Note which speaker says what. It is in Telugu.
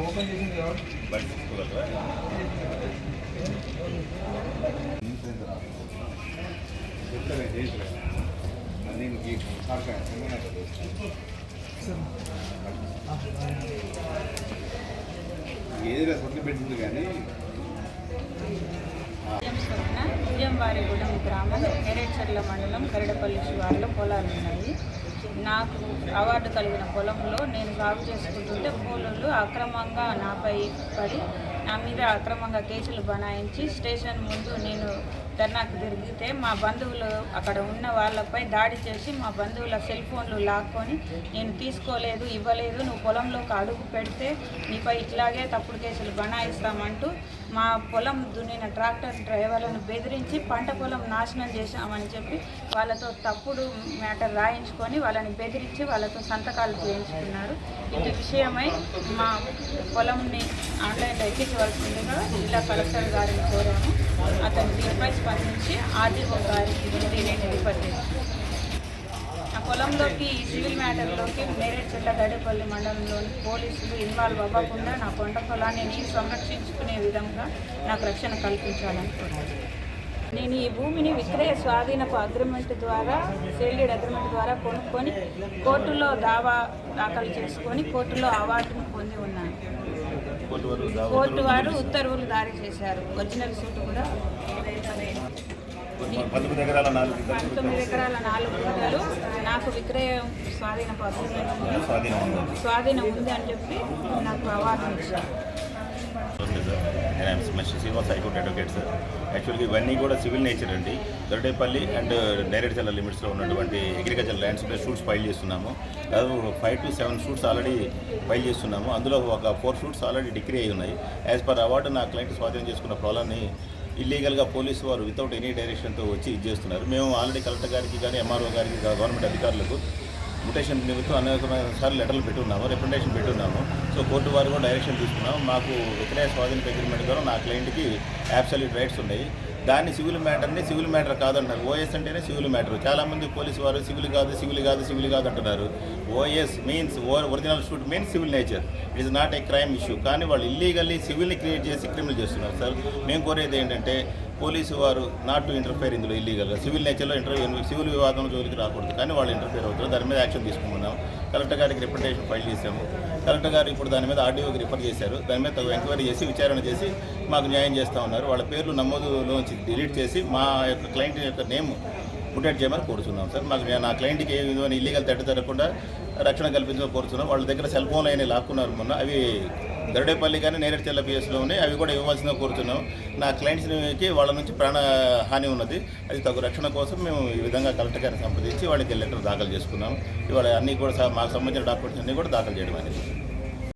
Speaker 1: ఓపెన్ చేసింది
Speaker 2: ఏదైనా సొంత పెట్టింది కానీ
Speaker 3: ఉద్యంవారిగూడెం గ్రామం ఎరేచర్ల మండలం కరడపల్లి శివార్లో పొలాలు ఉన్నాయి నాకు అవార్డు కలిగిన పొలంలో నేను సాగు చేసుకుంటుంటే కూలీలు అక్రమంగా నాపై పడి నా మీద అక్రమంగా కేసులు బనాయించి స్టేషన్ ముందు నేను ధర్నాకు తిరిగితే మా బంధువులు అక్కడ ఉన్న వాళ్ళపై దాడి చేసి మా బంధువుల సెల్ ఫోన్లు లాక్కొని నేను తీసుకోలేదు ఇవ్వలేదు నువ్వు పొలంలోకి అడుగు పెడితే నీపై ఇట్లాగే తప్పుడు కేసులు బనాయిస్తామంటూ మా పొలం దున్నిన ట్రాక్టర్ డ్రైవర్లను బెదిరించి పంట పొలం నాశనం చేశామని చెప్పి వాళ్ళతో తప్పుడు మ్యాటర్ రాయించుకొని వాళ్ళని బెదిరించి వాళ్ళతో సంతకాలు చేయించుకున్నారు. ఇది విషయమై మా పొలంని ఆన్లైన్లో ఎక్కించవలసిందిగా జిల్లా కలెక్టర్ గారిని కోరాము. అతను దీనిపై స్పందించి ఆర్డీఓ గారికి నేను రిఫర్ పొలంలోకి ఈ సివిల్ మ్యాటర్లోకి మేరేడ్ చెల్ల గడేపల్లి మండలంలోని పోలీసులు ఇన్వాల్వ్ అవ్వకుండా నా పంట పొలాన్ని నేను సంరక్షించుకునే విధంగా నాకు రక్షణ కల్పించాలని కోరుతున్నాను. నేను ఈ భూమిని విక్రయ స్వాధీనపు అగ్రిమెంట్ ద్వారా సేల్డెడ్ అగ్రిమెంట్ ద్వారా కొనుక్కొని కోర్టులో దావా దాఖలు చేసుకొని కోర్టులో అవార్డును పొంది ఉన్నాను.
Speaker 4: కోర్టు వారు
Speaker 3: ఉత్తర్వులు జారీ చేశారు. ఒరిజినల్ సూట్ కూడా
Speaker 4: పంతొమ్మిది ఎకరాల నాలుగు గుంటలు
Speaker 3: నాకు విక్రయం.
Speaker 4: స్వాధీనం ఉంది
Speaker 3: స్వాధీనం ఉంది అని చెప్పి నాకు అవార్డు ఇచ్చారు.
Speaker 4: Srinivas high court advocate sir. యాక్చువల్గా ఇవన్నీ కూడా సివిల్ నేచర్ అండి. దొరటేపల్లి అండ్ డైరెక్ట్ జిల్లా లిమిట్స్లో ఉన్నటువంటి అగ్రికల్చర్ ల్యాండ్స్ మీద షూట్స్ ఫైల్ చేస్తున్నాము. దాదాపు five to seven suits already file చేస్తున్నాము. అందులో ఒక ఫోర్ షూట్స్ ఆల్రెడీ డిగ్రీ అయి ఉన్నాయి. యాజ్ పర్ అవార్డు నా క్లయింట్ స్వాధీనం చేసుకున్న పొలాన్ని ఇల్లీగల్గా పోలీసు వారు వితౌట్ ఎనీ డైరెక్షన్తో వచ్చి ఇది చేస్తున్నారు. మేము ఆల్రెడీ కలెక్టర్ గారికి కానీ ఎంఆర్ఓ గారికి గవర్నమెంట్ అధికారులకు ముటేషన్ నిమిత్తం అనేకమైన సార్లు లెటర్లు పెట్టున్నాము రిప్రజెంటేషన్ పెట్టున్నాము. సో కోర్టు వారు కూడా డైరెక్షన్ తీసుకున్నాము. మాకు వ్యతిరేక స్వాధీన అగ్రిమెంట్ ద్వారా నా క్లయింట్కి యాబ్సల్యూట్ రైట్స్ ఉన్నాయి. దాన్ని సివిల్ మ్యాటర్ని సివిల్ మ్యాటర్ కాదంటారు ఓఎస్ అంటేనే సివిల్ మ్యాటర్. చాలామంది పోలీసు వారు సివిల్ కాదు సివిల్ కాదు సివిల్ కాదు అంటున్నారు. OS means original suit means civil nature it is not a crime issue కానీ వాళ్ళు ఇల్లీగల్లీ సివిల్ని క్రియేట్ చేసి క్రిమినల్ చేస్తున్నారు సార్ మేము కోరేది ఏంటంటే పోలీసు వారు నాట్ టు ఇంటర్ఫేర్ ఇందులో ఇల్లీగల్గా సివిల్ నేచర్లో ఇంటర్వ్యూ సివిల్ వివాదం జోలికి రాకూడదు. కానీ వాళ్ళు ఇంటర్ఫేర్ అవుతారు దాని మీద యాక్షన్ తీసుకున్నాం. కలెక్టర్ గారికి రిప్రజెంటేషన్ ఫైల్ చేశాము. కలెక్టర్ గారు ఇప్పుడు దాని మీద ఆర్డీఓకి రిఫర్ చేశారు. దాని మీద ఎంక్వైరీ చేసి విచారణ చేసి మాకు న్యాయం చేస్తూ ఉన్నారు. వాళ్ళ పేర్లు నమోదులోంచి డిలీట్ చేసి మా యొక్క క్లయింట్ యొక్క నేమ్ ముటేట్ చేయమని కోరుతున్నాం సార్. మాకు నా క్లయింట్కి ఏ విధమైన ఇల్లీగల్ తట్టు జరగకుండా రక్షణ కల్పించమని కోరుతున్నాం వాళ్ళ దగ్గర సెల్ ఫోన్లు అయినా లాక్కున్నారు మొన్న. అవి గరుడేపల్లి కానీ నేరేడు చెల్ల పిఎస్లో ఉన్నాయి. అవి కూడా ఇవ్వాల్సిందిగా కోరుతున్నాం నా క్లయింట్స్కి వాళ్ళ నుంచి ప్రాణ హాని ఉన్నది. అది తగు రక్షణ కోసం మేము ఈ విధంగా కలెక్టర్ గారిని సంప్రదించి వాళ్ళకి లెటర్ దాఖలు చేసుకున్నాం. ఇవాళ అన్నీ కూడా మాకు సంబంధించిన డాక్యుమెంట్స్ అన్నీ కూడా దాఖలు చేయడం అనేది